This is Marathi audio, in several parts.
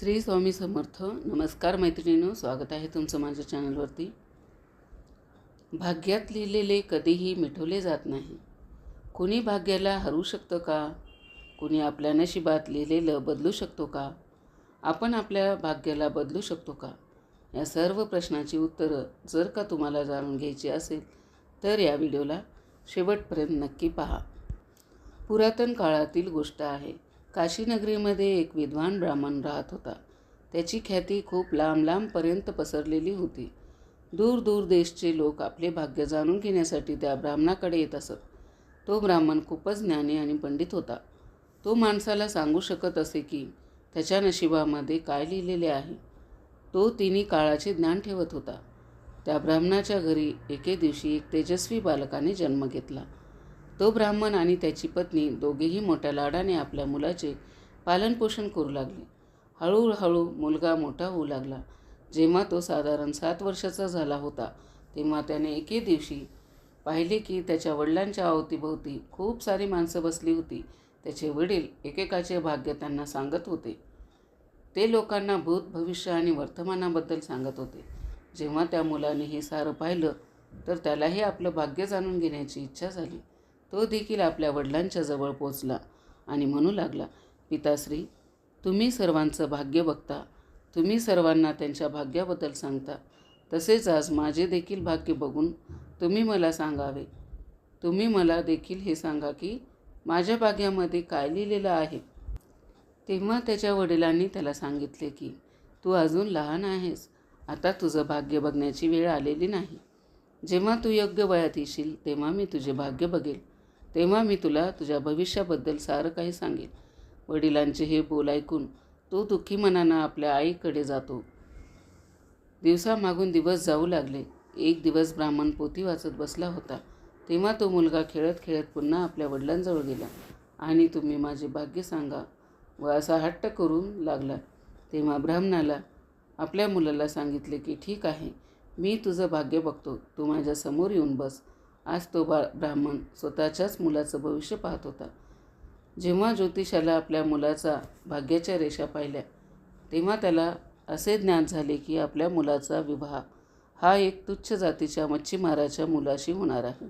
श्री स्वामी समर्थ नमस्कार मैत्रिणींनो स्वागत आहे तुमचं माझ्या चॅनलवरती. भाग्यात लिहिलेले कधीही मिठवले जात नाही. कुणी भाग्याला हरू शकतं का? कुणी आपल्या नशिबात लिहिलेलं बदलू शकतो का? आपण आपल्या भाग्याला बदलू शकतो का? या सर्व प्रश्नाची उत्तरं जर का तुम्हाला जाणून घ्यायची असेल तर या व्हिडिओला शेवटपर्यंत नक्की पहा. पुरातन काळातील गोष्ट आहे. काशीनगरीमध्ये एक विद्वान ब्राह्मण राहत होता. त्याची ख्याती खूप लांब लांबपर्यंत पसरलेली होती. दूर दूर देशचे लोक आपले भाग्य जाणून घेण्यासाठी त्या ब्राह्मणाकडे येत असत. तो ब्राह्मण खूपच ज्ञानी आणि पंडित होता. तो माणसाला सांगू शकत असे की त्याच्या नशिबामध्ये काय लिहिलेले आहे? तो तिन्ही काळाचे ज्ञान ठेवत होता. त्या ब्राह्मणाच्या घरी एके दिवशी एक तेजस्वी बालकाने जन्म घेतला. तो ब्राह्मण आणि त्याची पत्नी दोघेही मोठ्या लाडाने आपल्या मुलाचे पालनपोषण करू लागले. हळूहळू मुलगा मोठा होऊ लागला. जेव्हा तो साधारण सात वर्षाचा झाला होता तेव्हा त्याने एके दिवशी पाहिले की त्याच्या वडिलांच्या अवतीभोवती खूप सारी माणसं बसली होती. त्याचे वडील एकेकाचे भाग्य त्यांना सांगत होते. ते लोकांना भूत भविष्य आणि वर्तमानाबद्दल सांगत होते. जेव्हा त्या मुलाने हे सारं पाहिलं तर त्यालाही आपलं भाग्य जाणून घेण्याची इच्छा झाली. तो देखील आपल्या वडिलांच्या जवळ पोचला आणि म्हणू लागला पिताश्री तुम्ही सर्वांचं भाग्य बघता तुम्ही सर्वांना त्यांच्या भाग्याबद्दल सांगता. तसेच आज माझे देखील भाग्य बघून तुम्ही मला सांगावे. तुम्ही मला देखील हे सांगा की माझ्या भाग्यामध्ये काय लिहिलेलं आहे. तेव्हा त्याच्या वडिलांनी त्याला सांगितले की तू अजून लहान आहेस. आता तुझं भाग्य बघण्याची वेळ आलेली नाही. जेव्हा तू योग्य वयात येशील तेव्हा मी तुझे भाग्य बघेल. तेव्हा मी तुला तुझ्या भविष्याबद्दल सारं काही सांगेन. वडिलांचे हे बोल ऐकून तो दुःखी मनानं आपल्या आईकडे जातो. दिवसामागून दिवस जाऊ लागले. एक दिवस ब्राह्मण पोथी वाचत बसला होता. तेव्हा तो मुलगा खेळत खेळत पुन्हा आपल्या वडिलांजवळ गेला. आणि तुम्ही माझे भाग्य सांगा. व असा हट्ट करून लागला. तेव्हा ब्राह्मणाला आपल्या मुलाला सांगितले की ठीक आहे. मी तुझं भाग्य बघतो. तू माझ्यासमोर येऊन बस. आज तो बा ब्राह्मण स्वतःच्याच मुलाचं भविष्य पाहत होता. जेव्हा ज्योतिषाला आपल्या मुलाचा भाग्याच्या रेषा पाहिल्या तेव्हा त्याला असे ज्ञान झाले की आपल्या मुलाचा विवाह हा एक तुच्छ जातीच्या मच्छीमाराच्या मुलाशी होणार आहे.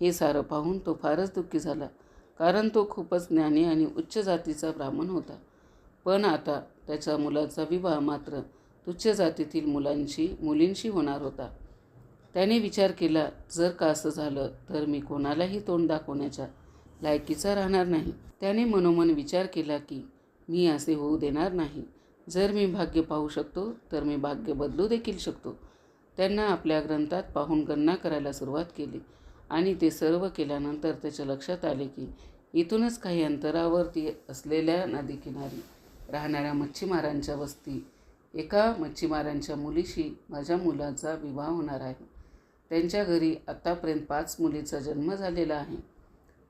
हे सारं पाहून तो फारच दुःखी झाला कारण तो खूपच ज्ञानी आणि उच्च जातीचा ब्राह्मण होता. पण आता त्याच्या मुलाचा विवाह मात्र तुच्छ जातीतील मुलांशी मुलींशी होणार होता. त्याने विचार केला जर का असं झालं तर मी कोणालाही तोंड दाखवण्याच्या लायकीचा राहणार नाही. त्याने मनोमन विचार केला की मी असे होऊ देणार नाही. जर मी भाग्य पाहू शकतो तर मी भाग्य बदलू देखील शकतो. त्यांना आपल्या ग्रंथात पाहून गणना करायला सुरुवात केली आणि ते सर्व केल्यानंतर त्याच्या लक्षात आले की इथूनच काही अंतरावरती असलेल्या नदीकिनारी राहणाऱ्या मच्छीमारांच्या वस्ती एका मच्छीमारांच्या मुलीशी माझ्या मुलाचा विवाह होणार आहे. त्यांच्या घरी आत्तापर्यंत पाच मुलीचा जन्म झालेला आहे.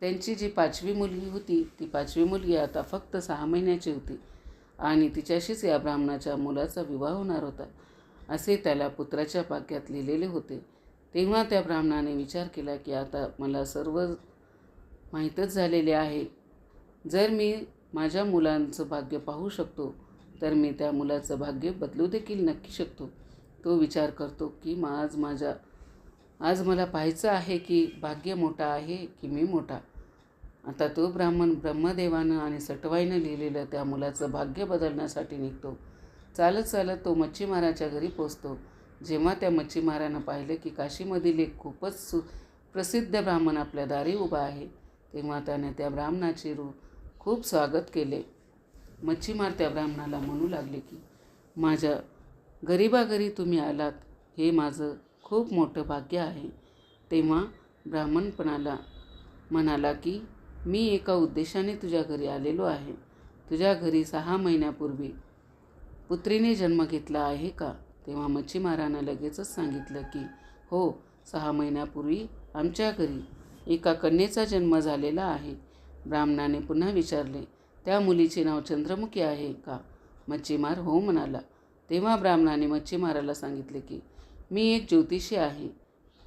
त्यांची जी पाचवी मुलगी होती ती पाचवी मुलगी आता फक्त सहा महिन्याची होती आणि तिच्याशीच या ब्राह्मणाच्या मुलाचा विवाह होणार होता असे त्याला पुत्राच्या पाक्यात लिहिलेले होते. तेव्हा त्या ब्राह्मणाने विचार केला की आता मला सर्व माहीतच झालेले आहे. जर मी माझ्या मुलांचं भाग्य पाहू शकतो तर मी त्या मुलाचं भाग्य बदलू देखील नक्की शकतो. तो विचार करतो की आज माझ्या आज मला पाहायचं आहे की भाग्य मोठा आहे की मी मोठा? आता तो ब्राह्मण ब्रह्मदेवानं आणि सटवाईनं लिहिलेलं त्या मुलाचं भाग्य बदलण्यासाठी निघतो. चालत चालत तो मच्छीमाराच्या घरी पोचतो. जेव्हा त्या मच्छीमारानं पाहिलं की काशीमधील एक खूपच सु प्रसिद्ध ब्राह्मण आपल्या दारी उभा आहे तेव्हा त्याने त्या ब्राह्मणाचे रू खूप स्वागत केले. मच्छीमार त्या ब्राह्मणाला म्हणू लागले की माझ्या गरीबाघरी तुम्ही आलात. हे माझं खूप मोठं भाग्य आहे. तेव्हा ब्राह्मणपणाला म्हणाला की मी एका उद्देशाने तुझ्या घरी आलेलो आहे. तुझ्या घरी सहा महिन्यापूर्वी पुत्रीने जन्म घेतला आहे का? तेव्हा मच्छीमारानं लगेचच सांगितलं की हो सहा महिन्यापूर्वी आमच्या घरी एका कन्येचा जन्म झालेला आहे. ब्राह्मणाने पुन्हा विचारले त्या मुलीचे नाव चंद्रमुखी आहे का? मच्छीमार हो म्हणाला. तेव्हा ब्राह्मणाने मच्छीमाराला सांगितले की मी एक ज्योतिषी आहे.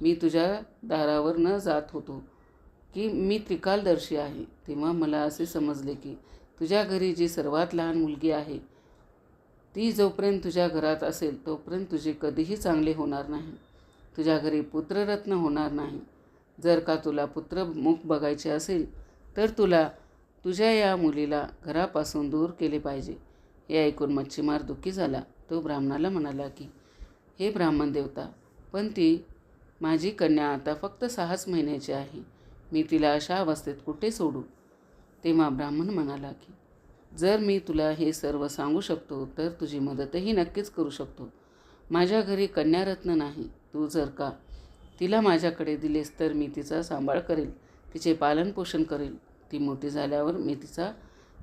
मी तुझ्या दारावर न जात होतो की मी त्रिकालदर्शी आहे. तेव्हा मला असे समजले की तुझ्या घरी जी सर्वात लहान मुलगी आहे ती जोपर्यंत तुझ्या घरात असेल तोपर्यंत तुझे कधीही चांगले होणार नाही. तुझ्या घरी पुत्ररत्न होणार नाही. जर का तुला पुत्रमुख बघायचे असेल तर तुला तुझ्या या मुलीला घरापासून दूर केले पाहिजे. हे ऐकून मच्छीमार दुःखी झाला. तो ब्राह्मणाला म्हणाला की हे ब्राह्मण देवता. पण ती माझी कन्या आता फक्त सहाच महिन्याची आहे. मी तिला अशा अवस्थेत कुठे सोडू? तेव्हा ब्राह्मण म्हणाला की जर मी तुला हे सर्व सांगू शकतो तर तुझी मदतही नक्कीच करू शकतो. माझ्या घरी कन्यारत्न नाही. तू जर का तिला माझ्याकडे दिलेस तर मी तिचा सांभाळ करेल तिचे पालनपोषण करेल. ती मोठी झाल्यावर मी तिचा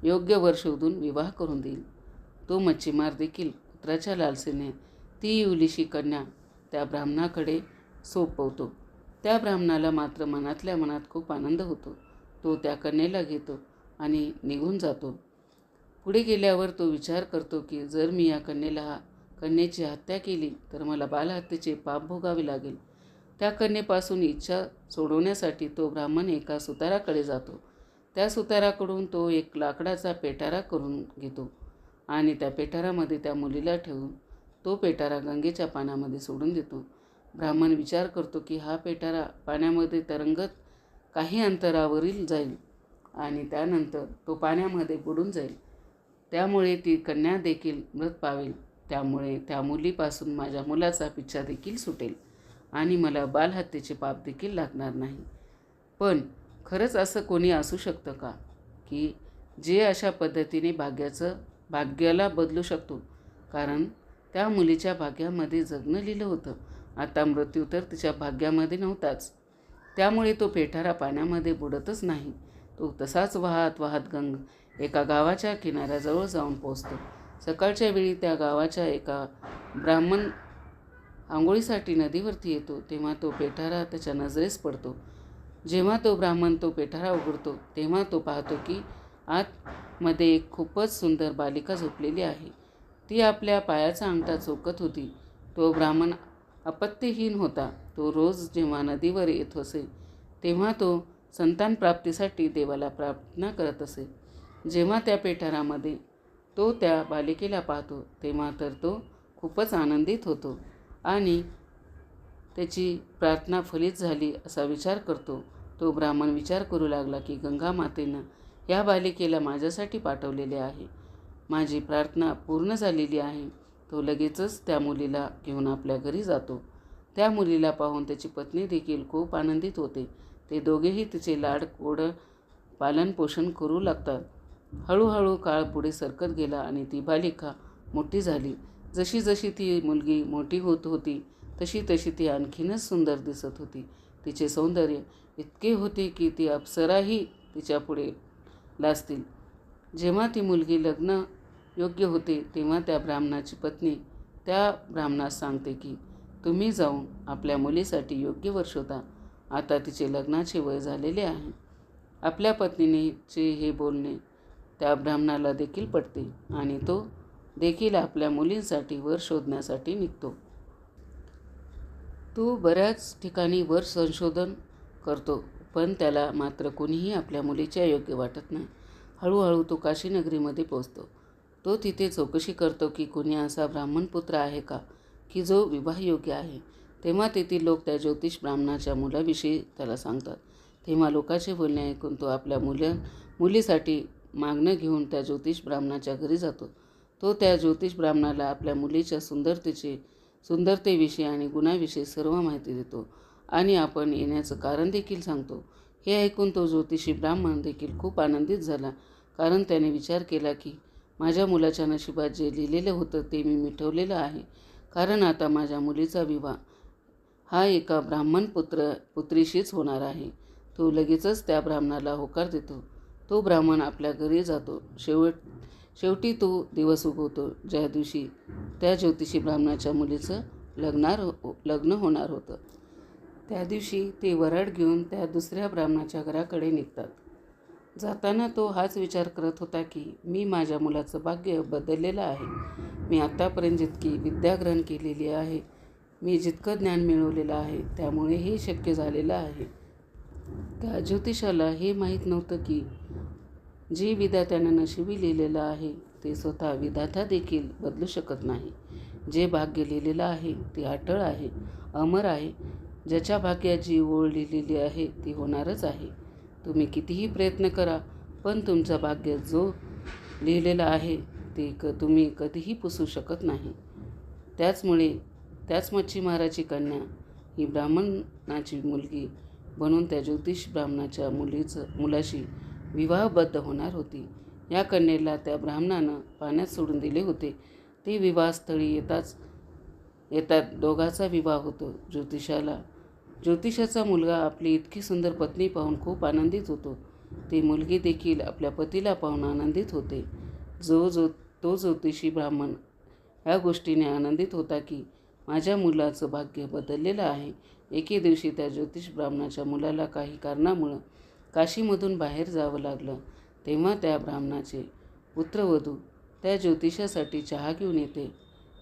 योग्य वर शोधून विवाह करून देईल. तो मच्छीमार देखील पुत्राच्या लालसेने ती इवलीशी कन्या त्या ब्राह्मणाकडे सोपवतो. त्या ब्राह्मणाला मात्र मनातल्या मनात खूप आनंद होतो. तो त्या कन्येला घेतो आणि निघून जातो. पुढे गेल्यावर तो विचार करतो की जर मी या कन्येला कन्येची हत्या केली तर मला बालहत्येचे पाप भोगावे लागेल. त्या कन्येपासून इच्छा सोडवण्यासाठी तो ब्राह्मण एका सुताराकडे जातो. त्या सुताराकडून तो एक लाकडाचा पेटारा करून घेतो आणि त्या पेटारामध्ये त्या मुलीला ठेवून तो पेटारा गंगेच्या पाण्यामध्ये सोडून देतो. ब्राह्मण विचार करतो की हा पेटारा पाण्यामध्ये तरंगत काही अंतरावरील जाईल आणि त्यानंतर तो पाण्यामध्ये बुडून जाईल. त्यामुळे ती कन्या देखील मृत पावेल. त्यामुळे त्या मुलीपासून माझ्या मुलाचा पिच्छा देखील सुटेल आणि मला बालहत्येचे पाप देखील लागणार नाही. पण खरंच असं कोणी असू शकतं का? की जे अशा पद्धतीने भाग्याचं भाग्याला बदलू शकतो. कारण त्या मुलीच्या भाग्यामध्ये जगणं लिहिलं होतं. आता मृत्यू तर तिच्या भाग्यामध्ये नव्हताच. त्यामुळे तो पेठारा पाण्यामध्ये बुडतच नाही. तो तसाच वाहत वाहत गंग एका गावाच्या किनाऱ्याजवळ जाऊन पोचतो सकाळच्या वेळी त्या गावाच्या एका ब्राह्मण आंघोळीसाठी नदीवरती येतो तेव्हा तो पेठारा त्याच्या नजरेस पडतो. जेव्हा तो ब्राह्मण तो पेठारा उघडतो तेव्हा तो पाहतो की आतमध्ये एक खूपच सुंदर बालिका झोपलेली आहे. ती आपल्या पायाचा अंगठा चोकत होती. तो ब्राह्मण अपत्यहीन होता. तो रोज जेव्हा नदीवर येत असे तेव्हा तो संतान प्राप्तीसाठी देवाला प्रार्थना करत असे. जेव्हा त्या पेठारामध्ये तो त्या बालिकेला पाहतो तेव्हा तर तो खूपच आनंदित होतो आणि त्याची प्रार्थना फलित झाली असा विचार करतो. तो ब्राह्मण विचार करू लागला की गंगा मातेनं या बालिकेला माझ्यासाठी पाठवलेले आहे. माझी प्रार्थना पूर्ण झालेली आहे. तो लगेचच त्या मुलीला घेऊन आपल्या घरी जातो. त्या मुलीला पाहून त्याची पत्नी देखील खूप आनंदित होते. ते दोघेही तिचे लाड कोड पालनपोषण करू लागतात. हळूहळू काळ पुढे सरकत गेला आणि ती बालिका मोठी झाली. जशी जशी ती मुलगी मोठी होत होती तशी तशी ती आणखीनच सुंदर दिसत होती. तिचे सौंदर्य इतके होते की ती अप्सराही तिच्या पुढे लाजतील. जेव्हा ती मुलगी लग्न योग्य होते तेव्हा त्या ब्राह्मणाची पत्नी त्या ब्राह्मणास सांगते की तुम्ही जाऊन आपल्या मुलीसाठी योग्य वर शोधा आता तिचे लग्नाचे वय झालेले आहे. आपल्या पत्नीनेचे हे बोलणे त्या ब्राह्मणाला देखील पटते आणि तो देखील आपल्या मुलींसाठी वर शोधण्यासाठी निघतो. तो बऱ्याच ठिकाणी वर संशोधन करतो पण त्याला मात्र कोणीही आपल्या मुलीच्या योग्य वाटत नाही. हळूहळू तो काशीनगरीमध्ये पोचतो तो तिथे चौकशी करतो की कुणी असा ब्राह्मण पुत्र आहे का की जो विवाहयोग्य आहे. तेव्हा तेथील लोक त्या ज्योतिष ब्राह्मणाच्या मुलाविषयी त्याला सांगतात. तेव्हा लोकांचे बोलणे ऐकून तो आपल्या मुलं मुलीसाठी मागणं घेऊन त्या ज्योतिष ब्राह्मणाच्या घरी जातो. तो त्या ज्योतिष ब्राह्मणाला आपल्या मुलीच्या सुंदरतेची सुंदरतेविषयी आणि गुणाविषयी सर्व माहिती देतो आणि आपण येण्याचं कारण देखील सांगतो. हे ऐकून तो ज्योतिषी ब्राह्मण देखील खूप आनंदित झाला कारण त्याने विचार केला की माझ्या मुलाच्या नशिबात जे लिहिलेलं होतं ते मी मिठवलेलं आहे. कारण आता माझ्या मुलीचा विवाह हा एका ब्राह्मण पुत्र पुत्रीशीच होणार आहे. तो लगेचच त्या ब्राह्मणाला होकार देतो. तो ब्राह्मण आपल्या घरी जातो. शेवट शेवटी तो दिवस उगवतो. ज्या दिवशी त्या ज्योतिषी ब्राह्मणाच्या मुलीचं लग्नार लग्न होणार होतं. त्या दिवशी ते वराड घेऊन त्या दुसऱ्या ब्राह्मणाच्या घराकडे निघतात. जाताना तो हाच विचार करत होता की मी माझ्या मुलाचं भाग्य बदललेलं आहे. मी आत्तापर्यंत जितकी विद्याग्रहण केलेली आहे मी जितकं ज्ञान मिळवलेलं आहे त्यामुळे हे शक्य झालेलं आहे. त्या ज्योतिषाला हे माहीत नव्हतं की जी विद्या त्यानं नशिबी लिहिलेलं आहे ते स्वतः विधाता देखील बदलू शकत नाही. जे भाग्य लिहिलेलं आहे ते अटळ आहे अमर आहे. ज्याच्या भाग्यात जी ओळ लिहिलेली आहे ती होणारच आहे. तुम्ही कितीही प्रयत्न करा पण तुमचं भाग्य जो लिहिलेलं आहे ते क तुम्ही कधीही पुसू शकत नाही. त्याचमुळे त्याच मच्छीमाराची कन्या ही ब्राह्मणाची मुलगी बनून त्या ज्योतिष ब्राह्मणाच्या मुलीचं मुलाशी विवाहबद्ध होणार होती. या कन्येला त्या ब्राह्मणानं पाण्यात सोडून दिले होते. ते विवाहस्थळी येताच येतात. दोघाचा विवाह होतो. ज्योतिषाला ज्योतिषाचा मुलगा आपली इतकी सुंदर पत्नी पाहून खूप आनंदित होतो. ती मुलगी देखील आपल्या पतीला पाहून आनंदित होते. जो जो तो ज्योतिषी ब्राह्मण. ह्या गोष्टीने आनंदित होता की माझ्या मुलाचं भाग्य बदललेलं आहे. एके दिवशी त्या ज्योतिष ब्राह्मणाच्या मुलाला काही कारणामुळं काशीमधून बाहेर जावं लागलं. तेव्हा त्या ब्राह्मणाचे पुत्रवधू त्या ज्योतिषासाठी चहा घेऊन येते.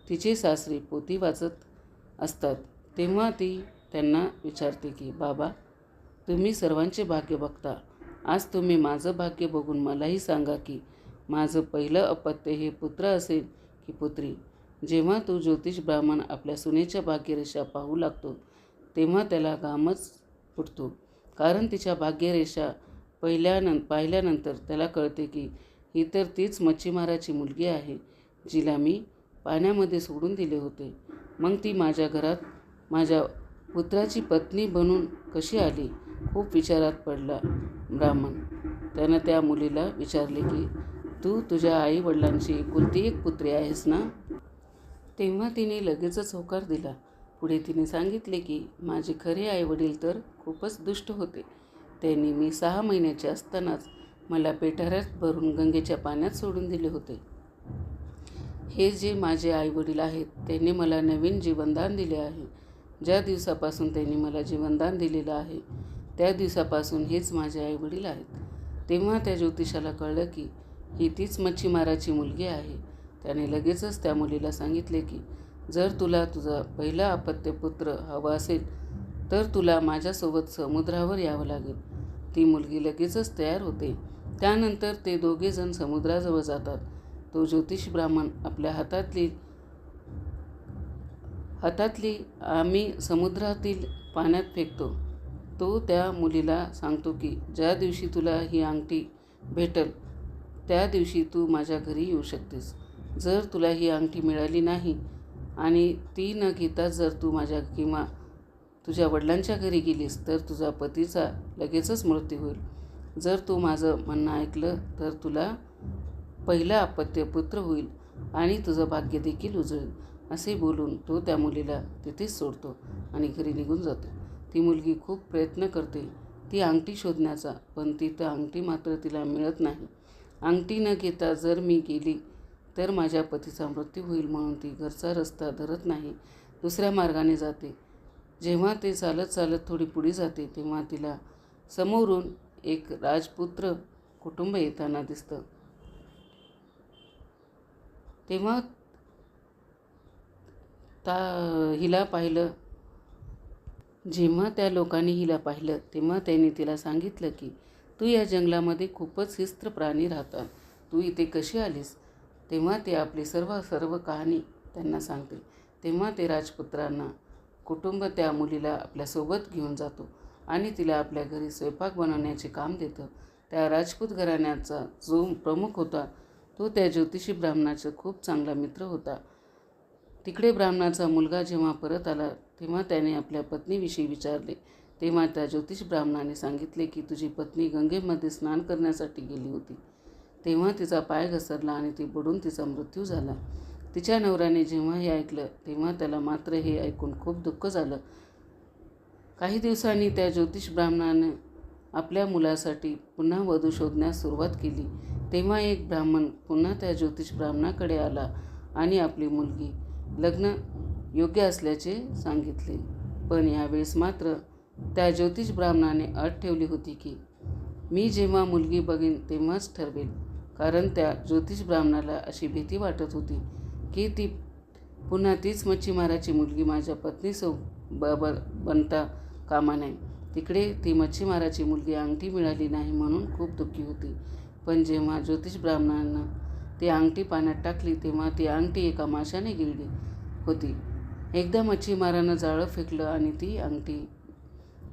तिचे सासरे पोती वाचत असतात. तेव्हा ती त्यांना विचारते की बाबा तुम्ही सर्वांचे भाग्य बघता. आज तुम्ही माझं भाग्य बघून मलाही सांगा की माझं पहिलं अपत्य हे पुत्र असेल की पुत्री. जेव्हा तो ज्योतिष ब्राह्मण आपल्या सुनेच्या भाग्यरेषा पाहू लागतो तेव्हा त्याला घामच फुटतो. कारण तिच्या भाग्यरेषा पहिल्यानं पाहिल्यानंतर त्याला कळते की ही तर तीच मच्छीमाराची मुलगी आहे जिला मी पाण्यामध्ये सोडून दिले होते. मग ती माझ्या घरात माझ्या पुत्राची पत्नी बनून कशी आली? खूप विचारात पडला ब्राह्मण. त्यानं त्या मुलीला विचारले की तू तुझ्या आई वडिलांची एकुलती एक पुत्री आहेस ना? तेव्हा तिने लगेचच होकार दिला. पुढे तिने सांगितले की माझे खरे आई वडील तर खूपच दुष्ट होते. त्यांनी मी सहा महिन्याचे असतानाच मला पेठाऱ्यात भरून गंगेच्या पाण्यात सोडून दिले होते. हे जे माझे आई वडील आहेत त्यांनी मला नवीन जीवनदान दिले आहे. ज्या दिवसापासून त्यांनी मला जीवनदान दिलेलं आहे त्या दिवसापासून हेच माझे आईवडील आहेत. तेव्हा त्या ज्योतिषाला कळलं की ही तीच मच्छीमाराची मुलगी आहे. त्याने लगेचच त्या मुलीला सांगितले की जर तुला तुझा पहिला अपत्य पुत्र हवा असेल तर तुला माझ्यासोबत समुद्रावर यावं लागेल. ती मुलगी लगेचच तयार होते. त्यानंतर ते दोघेजण समुद्राजवळ जातात. तो ज्योतिष ब्राह्मण आपल्या हातातली हातातली आम्ही समुद्रातील पाण्यात फेकतो. तो त्या मुलीला सांगतो की ज्या दिवशी तुला ही अंगठी भेटल त्या दिवशी तू माझ्या घरी येऊ शकतेस. जर तुला ही अंगठी मिळाली नाही आणि ती न घेता जर तू माझ्या किंवा तुझ्या वडिलांच्या घरी गेलीस तर तुझा पतीचा लगेचच मृत्यू होईल. जर तू माझं म्हणणं ऐकलं तर तुला पहिलं अपत्य पुत्र होईल आणि तुझं भाग्य देखील उजळेल. असे बोलून तो त्या मुलीला तिथेच सोडतो आणि घरी निघून जातो. ती मुलगी खूप प्रयत्न करते. ती अंगठी शोधण्याचा पण तिथं अंगठी मात्र तिला मिळत नाही. अंगठी न घेता जर मी गेली तर माझ्या पतीचा मृत्यू होईल म्हणून ती घरचा रस्ता धरत नाही दुसऱ्या मार्गाने जाते. जेव्हा ते चालत चालत थोडी पुढे जाते तेव्हा तिला समोरून एक राजपुत्र कुटुंब येताना दिसतं. तेव्हा ता हिला पाहिलं. जेव्हा त्या लोकांनी हिला पाहिलं तेव्हा त्यांनी तिला सांगितलं की तू या जंगलामध्ये खूपच हिस्त्र प्राणी राहतात. तू इथे कशी आलीस? तेव्हा ते आपली सर्व सर्व कहाणी त्यांना सांगते तेव्हा ते राजपुत्रांना कुटुंब त्या मुलीला आपल्यासोबत घेऊन जातो आणि तिला आपल्या घरी स्वयंपाक बनवण्याचे काम देतं. त्या राजपूत घराण्याचा जो प्रमुख होता तो त्या ज्योतिषी ब्राह्मणाचा खूप चांगला मित्र होता. तिकडे ब्राह्मणाचा मुलगा जेव्हा परत आला तेव्हा त्याने आपल्या पत्नीविषयी विचारले. तेव्हा त्या ज्योतिष ब्राह्मणाने सांगितले की तुझी पत्नी गंगेमध्ये स्नान करण्यासाठी गेली होती. तेव्हा तिचा पाय घसरला आणि ती बुडून तिचा मृत्यू झाला. तिच्या नवऱ्याने जेव्हा हे ऐकलं तेव्हा त्याला मात्र हे ऐकून खूप दुःख झालं. काही दिवसांनी त्या ज्योतिष ब्राह्मणाने आपल्या मुलासाठी पुन्हा वधू शोधण्यास सुरुवात केली. तेव्हा एक ब्राह्मण पुन्हा त्या ज्योतिष ब्राह्मणाकडे आला आणि आपली मुलगी लग्न योग्य असल्याचे सांगितले. पण यावेळेस मात्र त्या ज्योतिष ब्राह्मणाने अट ठेवली होती की मी जेव्हा मुलगी बघेन तेव्हाच ठरवेल. कारण त्या ज्योतिष ब्राह्मणाला अशी भीती वाटत होती की ती पुन्हा तीच मच्छीमाराची मुलगी माझ्या पत्नीसो ब बनता कामा नये. तिकडे ती मच्छीमाराची मुलगी अंगठी मिळाली नाही म्हणून खूप दुःखी होती. पण जेव्हा ज्योतिष ब्राह्मणांना ती अंगठी पाण्यात टाकली तेव्हा ती अंगठी एका माशाने गिळली होती. एकदा मच्छीमारानं जाळं फेकलं आणि ती अंगठी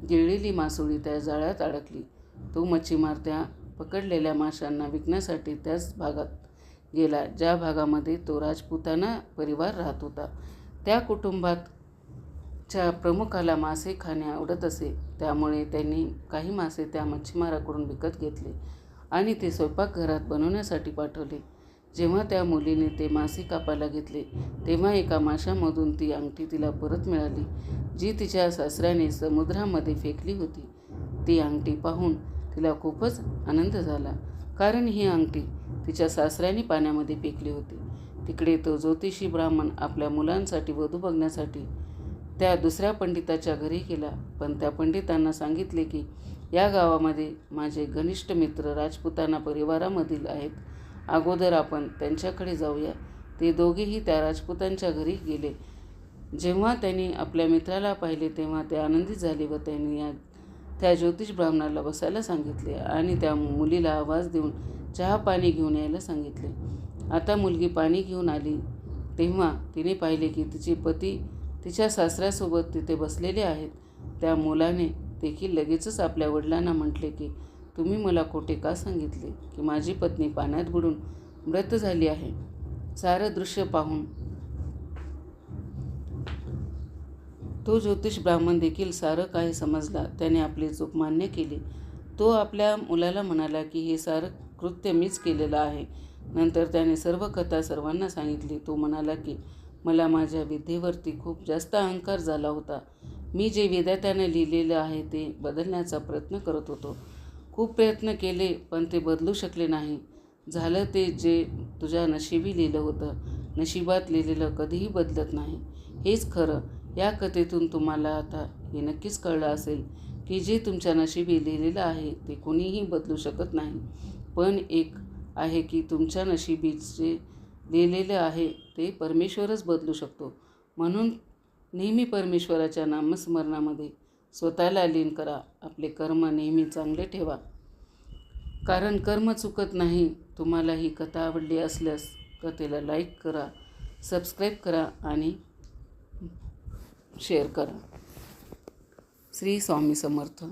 गिळलेली मासोळी त्या जाळ्यात अडकली. तो मच्छीमार त्या पकडलेल्या माशांना विकण्यासाठी त्याच भागात गेला ज्या भागामध्ये तो राजपुताना परिवार राहत होता. त्या कुटुंबात च्या प्रमुखाला मासे खाणे आवडत असे त्यामुळे त्यांनी काही मासे त्या मच्छीमाराकडून विकत घेतले आणि ते स्वयंपाकघरात बनवण्यासाठी पाठवले. जेव्हा त्या मुलीने ते मासे कापायला घेतले तेव्हा एका माशामधून ती अंगठी तिला परत मिळाली जी तिच्या सासऱ्याने समुद्रामध्ये फेकली होती. ती अंगठी पाहून तिला खूपच आनंद झाला कारण ही अंगठी तिच्या सासऱ्याने पाण्यामध्ये फेकली होती. तिकडे तो ज्योतिषी ब्राह्मण आपल्या मुलांसाठी वधू बघण्यासाठी त्या दुसऱ्या पंडिताच्या घरी गेला. पण त्या पंडितांना सांगितले की या गावामध्ये माझे घनिष्ठ मित्र राजपुताना परिवारामधील आहेत. अगोदर आपण त्यांच्याकडे जाऊया. ते दोघेही त्या राजपुतांच्या घरी गेले. जेव्हा त्यांनी आपल्या मित्राला पाहिले तेव्हा ते आनंदित झाले व त्यांनी या त्या ज्योतिष ब्राह्मणाला बसायला सांगितले आणि त्या मुलीला आवाज देऊन चहा पाणी घेऊन यायला सांगितले. आता मुलगी पाणी घेऊन आली. तेव्हा तिने पाहिले की तिचे पती तिच्या सासऱ्यासोबत तिथे बसलेले आहेत. त्या मुलाने देखील लगेचच आपल्या वडिलांना म्हटले की तुम्ही मला खोटे का सांगितले की माझी पत्नी पाण्यात बुडून मृत झाली आहे? सारं दृश्य पाहून. तो ज्योतिष ब्राह्मण देखील सारं काही समजला? त्याने आपली चूक मान्य केली. तो आपल्या मुलाला म्हणाला की हे सारं कृत्य मीच केलेलं आहे. नंतर त्याने सर्व कथा सर्वांना सांगितली. तो म्हणाला की मला माझ्या विद्येवरती खूप जास्त अहंकार झाला होता. मी जे विद्यार्थ्याने लिहिलेलं आहे ते बदलण्याचा प्रयत्न करत होतो. खूप प्रयत्न केले पण ते बदलू शकले नाही. झालं ते जे तुझ्या नशिबी लिहिलं होतं. नशिबात लिहिलेलं कधीही बदलत नाही. हेच खरं. या कथेतून तुम्हाला आता हे नक्कीच कळलं असेल की जे तुमच्या नशिबी लिहिलेलं आहे ते कोणीही बदलू शकत नाही. पण एक आहे की तुमच्या नशिबीत जे लिहिलेलं आहे ते परमेश्वरच बदलू शकतो. म्हणून नेहमी परमेश्वराच्या नामस्मरणामध्ये स्वतःला लीन करा. आपले कर्म नेहमी चांगले ठेवा. कारण कर्म चुकत नाही तुम्हाला ही कथा आवडली असल्यास कथेला लाईक करा सबस्क्राईब करा आणि शेअर करा. श्री स्वामी समर्थ.